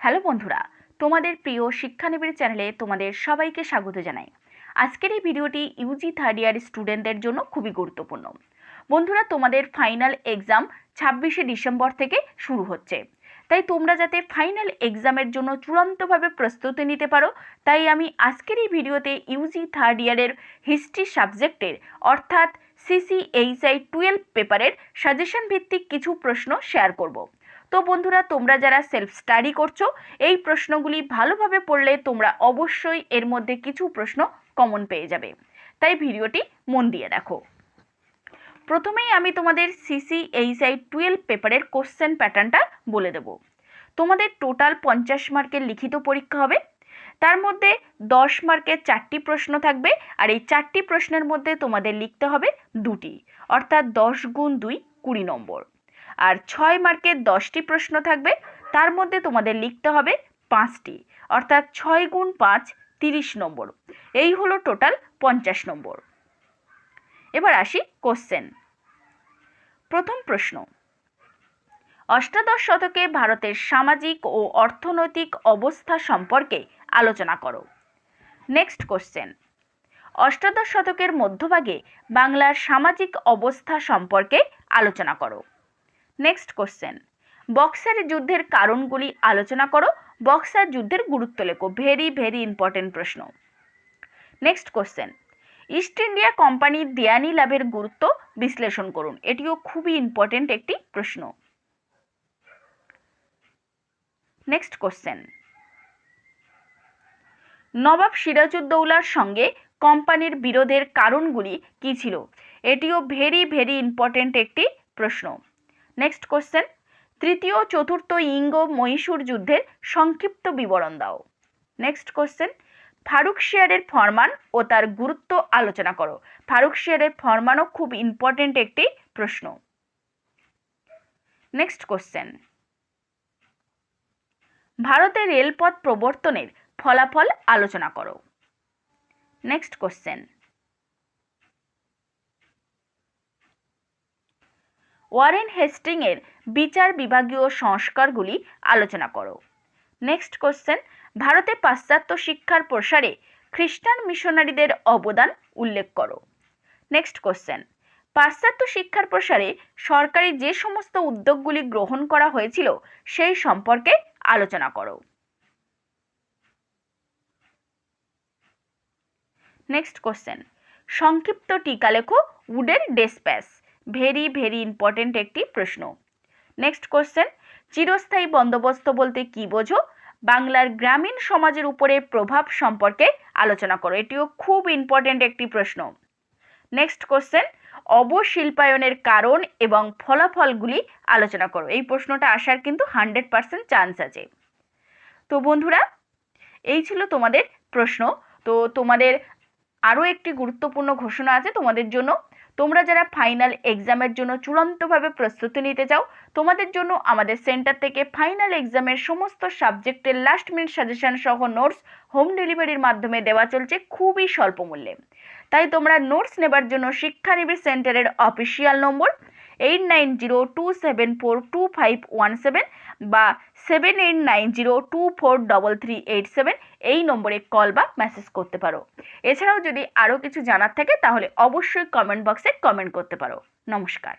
Hello বন্ধুরা, তোমাদের প্রিয় শিক্ষানবীর চ্যানেলে তোমাদের সবাইকে স্বাগত জানাই। আজকের এই ভিডিওটি ইউজি থার্ড ইয়ার স্টুডেন্টদের জন্য খুবই গুরুত্বপূর্ণ। বন্ধুরা, তোমাদের ফাইনাল এক্সাম ছাব্বিশে ডিসেম্বর থেকে শুরু হচ্ছে। তাই তোমরা যাতে ফাইনাল এক্সামের জন্য চূড়ান্তভাবে প্রস্তুতি নিতে পারো, তাই আমি আজকের এই ভিডিওতে ইউজি থার্ড ইয়ারের হিস্ট্রি সাবজেক্টের অর্থাৎ সিসিএইচআই টুয়েলভ পেপারের সাজেশন ভিত্তিক কিছু প্রশ্ন শেয়ার করব। তো বন্ধুরা, তোমরা যারা সেলফ স্টাডি করছ, এই প্রশ্নগুলি ভালোভাবে পড়লে তোমরা অবশ্যই এর মধ্যে কিছু প্রশ্ন কমন পেয়ে যাবে। তাই ভিডিওটি মন দিয়ে দেখো। প্রথমেই আমি তোমাদের সিসি সিসিএইচআই টুয়েলভ পেপারের কোশ্চেন প্যাটার্নটা বলে দেব। তোমাদের টোটাল পঞ্চাশ মার্কের লিখিত পরীক্ষা হবে। তার মধ্যে দশ মার্কের চারটি প্রশ্ন থাকবে আর এই চারটি প্রশ্নের মধ্যে তোমাদের লিখতে হবে দুটি, অর্থাৎ দশ গুণ দুই কুড়ি নম্বর। আর ছয় মার্কের দশটি প্রশ্ন থাকবে। তার মধ্যে তোমাদের লিখতে হবে পাঁচটি। অর্থাৎ ছয় গুণ পাঁচ, তিরিশ নম্বর। এই হলো টোটাল পঞ্চাশ নম্বর। এবার আসি কোশ্চেন। প্রথম প্রশ্ন। অষ্টাদশ শতকে ভারতের সামাজিক ও অর্থনৈতিক অবস্থা সম্পর্কে আলোচনা করো। Next question. অষ্টাদশ শতকের মধ্যভাগে বাংলার সামাজিক অবস্থা সম্পর্কে আলোচনা করো। নেক্সট কোশ্চেন বক্সার যুদ্ধের কারণগুলি আলোচনা করো। বক্সার যুদ্ধের গুরুত্ব লেখো। ভেরি ভেরি ইম্পর্টেন্ট প্রশ্ন। নেক্সট কোশ্চেন ইস্ট ইন্ডিয়া কোম্পানির দেয়ানি লাভের গুরুত্ব বিশ্লেষণ করুন। এটিও খুবই ইম্পর্টেন্ট একটি প্রশ্ন। নেক্সট কোশ্চেন নবাব সিরাজউদ্দৌলার সঙ্গে কোম্পানির বিরোধের কারণগুলি কী ছিল? এটিও ভেরি ভেরি ইম্পর্টেন্ট একটি প্রশ্ন। নেক্সট কোশ্চেন তৃতীয় চতুর্থ ইঙ্গ মহীশূর যুদ্ধের সংক্ষিপ্ত বিবরণ দাও। নেক্সট কোশ্চেন ফারুক শিয়ারের ফরমান ও তার গুরুত্ব আলোচনা করো। ফারুক শিয়ারের ফরমানও খুব ইম্পর্টেন্ট একটি প্রশ্ন। নেক্সট কোশ্চেন ভারতে রেলপথ প্রবর্তনের ফলাফল আলোচনা করো। নেক্সট কোশ্চেন ওয়ারেন হেস্টিংয়ের বিচার বিভাগীয় সংস্কারগুলি আলোচনা করো। নেক্সট কোশ্চেন ভারতে পাশ্চাত্য শিক্ষার প্রসারে খ্রিস্টান মিশনারিদের অবদান উল্লেখ করো। নেক্সট কোশ্চেন পাশ্চাত্য শিক্ষার প্রসারে সরকারি যে সমস্ত উদ্যোগগুলি গ্রহণ করা হয়েছিল সেই সম্পর্কে আলোচনা করো। নেক্সট কোশ্চেন সংক্ষিপ্ত টিকা লেখো উডের ডেসপ্যাস। ভেরি ভেরি ইম্পর্টেন্ট একটি প্রশ্ন। নেক্সট কোশ্চেন চিরস্থায়ী বন্দোবস্ত বলতে কি বোঝো? বাংলার গ্রামীণ সমাজের উপরে প্রভাব সম্পর্কে আলোচনা করো। এটিও খুব ইম্পর্টেন্ট একটি প্রশ্ন। নেক্সট কোশ্চেন অবশিল্পায়নের কারণ এবং ফলাফলগুলি আলোচনা করো। এই প্রশ্নটা আসার কিন্তু হান্ড্রেড পার্সেন্ট চান্স আছে। তো বন্ধুরা, এই ছিল তোমাদের প্রশ্ন। তো তোমাদের আরও একটি গুরুত্বপূর্ণ ঘোষণা আছে তোমাদের জন্য। তোমরা যারা ফাইনাল এক্সামের জন্য চূড়ান্তভাবে প্রস্তুতি নিতে চাও, তোমাদের জন্য আমাদের সেন্টার থেকে ফাইনাল এক্সামের সমস্ত সাবজেক্টের লাস্ট মিনিট সাজেশন সহ নোটস হোম ডেলিভারির মাধ্যমে দেওয়া চলছে খুবই স্বল্প মূল্যে। তাই তোমরা নোটস নেবার জন্য শিক্ষানিবিড় সেন্টারের অফিসিয়াল নম্বর eight nine zero two seven four two five one seven বা seven eight nine zero two four double three eight seven এই নম্বরে কল বা মেসেজ করতে পারো। এছাড়াও যদি আরও কিছু জানার থাকে, তাহলে অবশ্যই কমেন্ট বক্সে কমেন্ট করতে পারো। নমস্কার।